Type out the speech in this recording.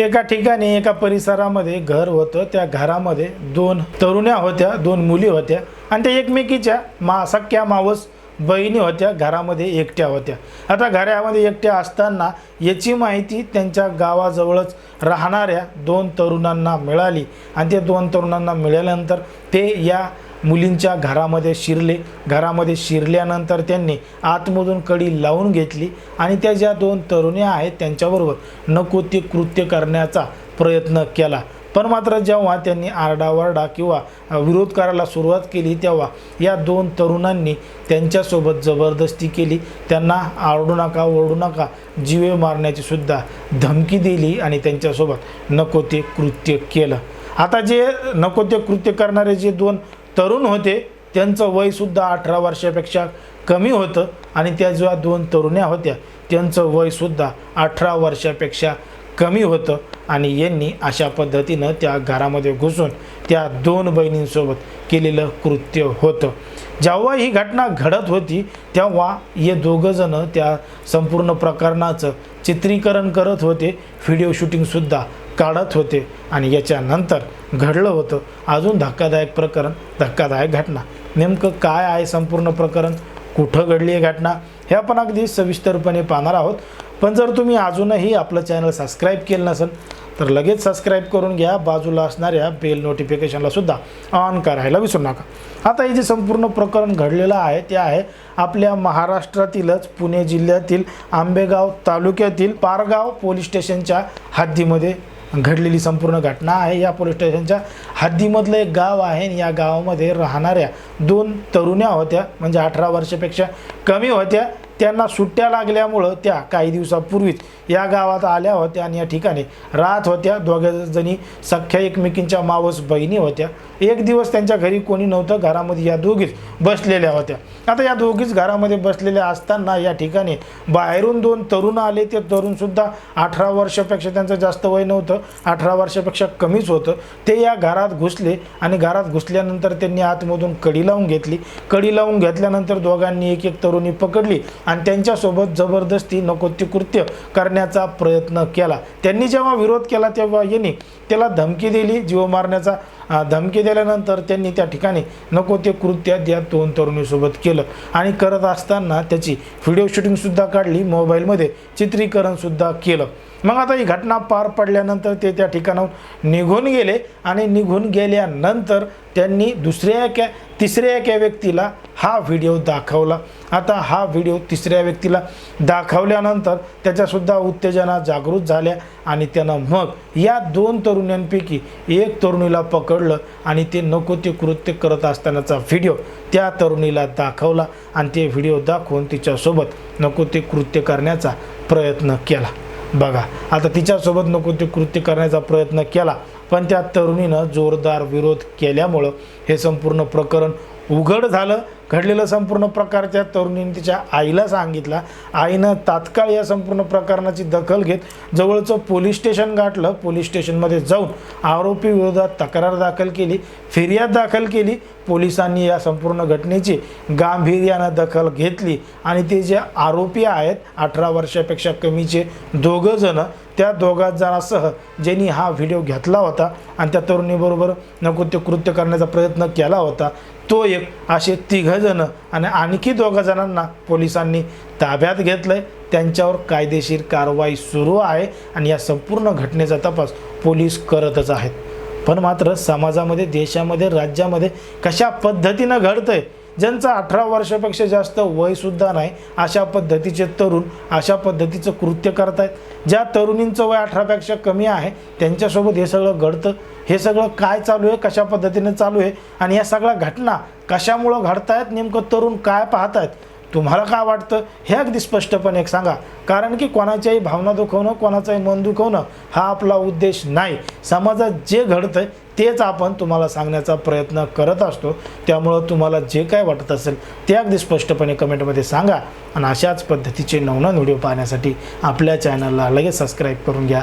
एका ठिकाणी एका परिसरामध्ये घर होतं. त्या घरामध्ये दोन तरुण्या होत्या दोन मुली होत्या आणि त्या एकमेकीच्या मा सख्या मावस बहिणी होत्या घरामध्ये एकट्या होत्या. आता घरामध्ये एकट्या असताना याची माहिती त्यांच्या गावाजवळच राहणाऱ्या दोन तरुणांना मिळाली आणि ते दोन तरुणांना मिळाल्यानंतर ते या मुलींच्या घरामध्ये शिरले. घरामध्ये शिरल्यानंतर त्यांनी आतमधून कडी लावून घेतली आणि त्या ज्या दोन तरुण्या आहेत त्यांच्याबरोबर नको ते कृत्य करण्याचा प्रयत्न केला. पण मात्र जेव्हा त्यांनी आरडाओरडा किंवा विरोध करायला सुरुवात केली तेव्हा या दोन तरुणांनी त्यांच्यासोबत जबरदस्ती केली. त्यांना आरडू नका ओरडू नका जीवे मारण्याची सुद्धा धमकी दिली आणि त्यांच्यासोबत नको ते कृत्य केलं. आता जे नको ते कृत्य करणारे जे दोन तरुण होते. त्यांचं वयसुद्धा अठरा वर्षापेक्षा कमी होतं आणि त्या ज्या दोन तरुण्या होत्या त्यांचं वयसुद्धा अठरा वर्षापेक्षा कमी होतं आणि यांनी अशा पद्धतीनं त्या घरामध्ये घुसून त्या दोन बहिणींसोबत केलेलं कृत्य होतं. जेव्हा ही घटना घडत होती तेव्हा हे दोघंजणं त्या संपूर्ण प्रकरणाचं चित्रीकरण करत होते. व्हिडिओ शूटिंगसुद्धा काढत होते आणि याच्यानंतर घडलं होतं. अजून धक्कादायक प्रकरण धक्कादायक घटना. नेमकं काय आहे संपूर्ण प्रकरण? कुठं घडली आहे घटना? हे आपण अगदी सविस्तरपणे पाहणार आहोत. पण जर तुम्ही अजूनही आपलं चॅनल सबस्क्राईब केलं नसेल तर लगेच सबस्क्राईब करून घ्या. बाजूला असणाऱ्या बेल नोटिफिकेशनला सुद्धा ऑन करायला विसरू नका. आता हे जे संपूर्ण प्रकरण घडलेलं आहे ते आहे आपल्या महाराष्ट्रातीलच पुणे जिल्ह्यातील आंबेगाव तालुक्यातील पारगाव पोलीस स्टेशनच्या हद्दीमध्ये घडलेली संपूर्ण घटना आहे. या पोलीस स्टेशनच्या हद्दीमधलं एक गाव आहे आणि या गावामध्ये राहणाऱ्या दोन तरुण्या होत्या. म्हणजे अठरा वर्षापेक्षा कमी होत्या. त्यांना सुट्ट्या लागल्यामुळं त्या काही दिवसापूर्वीच या गावात आल्या होत्या आणि या ठिकाणी राहत होत्या. दोघ्या सख्ख्या सख्या एकमेकींच्या मावस बहिणी होत्या. एक दिवस त्यांच्या घरी कोणी नव्हतं. घरामध्ये या दोघीच बसलेल्या होत्या. आता या दोघीच घरामध्ये बसलेल्या असताना या ठिकाणी बाहेरून दोन तरुण आले. ते तरुणसुद्धा अठरा वर्षापेक्षा त्यांचं जास्त वय नव्हतं. अठरा वर्षापेक्षा कमीच होतं. ते या घरात घुसले आणि घरात घुसल्यानंतर त्यांनी आतमधून कडी लावून घेतली. कडी लावून घेतल्यानंतर दोघांनी एक एक तरुणी पकडली आणि त्यांच्यासोबत जबरदस्ती नको ते कृत्य करण्याचा प्रयत्न केला. त्यांनी जेव्हा विरोध केला तेव्हा यांनी त्याला धमकी दिली. जीव मारण्याचा धमकी दिल्यानंतर त्यांनी त्या ठिकाणी नको ते कृत्य त्या दोन तरुणीसोबत केलं. आणि करत असताना त्याची व्हिडिओ शूटिंगसुद्धा काढली. मोबाईलमध्ये चित्रीकरणसुद्धा केलं. मग आता ही घटना पार पडल्यानंतर ते त्या ठिकाणाहून निघून गेले. आणि निघून गेल्यानंतर त्यांनी दुसऱ्या एका तिसऱ्या एका व्यक्तीला हा व्हिडिओ दाखवला. आता हा व्हिडिओ तिसऱ्या व्यक्तीला दाखवल्यानंतर त्याच्यासुद्धा उत्तेजना जागृत झाल्या आणि त्यानं मग या दोन तरुण्यांपैकी एक तरुणीला पकडलं आणि ते नको ते कृत्य करत असतानाचा व्हिडिओ त्या तरुणीला दाखवला आणि ते व्हिडिओ दाखवून तिच्यासोबत नको ते कृत्य करण्याचा प्रयत्न केला. बघा आता तिच्यासोबत नको ते कृत्य करण्याचा प्रयत्न केला पण त्या तरुणीनं जोरदार विरोध केल्यामुळं हे संपूर्ण प्रकरण उघड झालं घडलेलं संपूर्ण प्रकार त्या तरुणीने तिच्या आईला सांगितला. आईनं तात्काळ या संपूर्ण प्रकरणाची दखल घेत जवळचं पोलीस स्टेशन गाठलं. पोलीस स्टेशनमध्ये जाऊन आरोपी विरोधात तक्रार दाखल केली. फिर्याद दाखल केली. पोलिसांनी या संपूर्ण घटनेची गांभीर्यानं दखल घेतली आणि ते जे आरोपी आहेत अठरा वर्षापेक्षा कमीचे दोघं जणं त्या दोघा जणांसह ज्यांनी हा व्हिडिओ घेतला होता आणि त्या तरुणीबरोबर नको ते कृत्य करण्याचा प्रयत्न केला होता तो एक असे जणं आणि आणखी दोघं जणांना पोलिसांनी ताब्यात घेतलं आहे त्यांच्यावर कायदेशीर कारवाई सुरू आहे आणि या संपूर्ण घटनेचा तपास पोलीस करतच आहेत. पण मात्र समाजामध्ये देशामध्ये राज्यामध्ये कशा पद्धतीनं घडतं आहे ज्यांचं अठरा वर्षापेक्षा जास्त वयसुद्धा नाही अशा पद्धतीचे तरुण अशा पद्धतीचं कृत्य करतायत. ज्या तरुणींचं वय अठरापेक्षा कमी आहे त्यांच्यासोबत हे सगळं घडतं. हे सगळं काय चालू आहे कशा पद्धतीने चालू आहे आणि या सगळ्या घटना कशामुळं घडतायत नेमकं तरुण काय पाहत आहेत तुम्हाला काय वाटतं हे अगदी स्पष्टपणे एक सांगा. कारण की कोणाच्याही भावना दुखवणं कोणाचंही मन दुखवणं हा आपला उद्देश नाही. समाजात जे घडतं तेच आपण तुम्हाला सांगण्याचा प्रयत्न करत असतो. त्यामुळं तुम्हाला जे काय वाटत असेल ते अगदी स्पष्टपणे कमेंटमध्ये सांगा. आणि अशाच पद्धतीचे नवनवीन व्हिडिओ पाहण्यासाठी आपल्या चॅनलला लगेच सबस्क्राईब करून घ्या.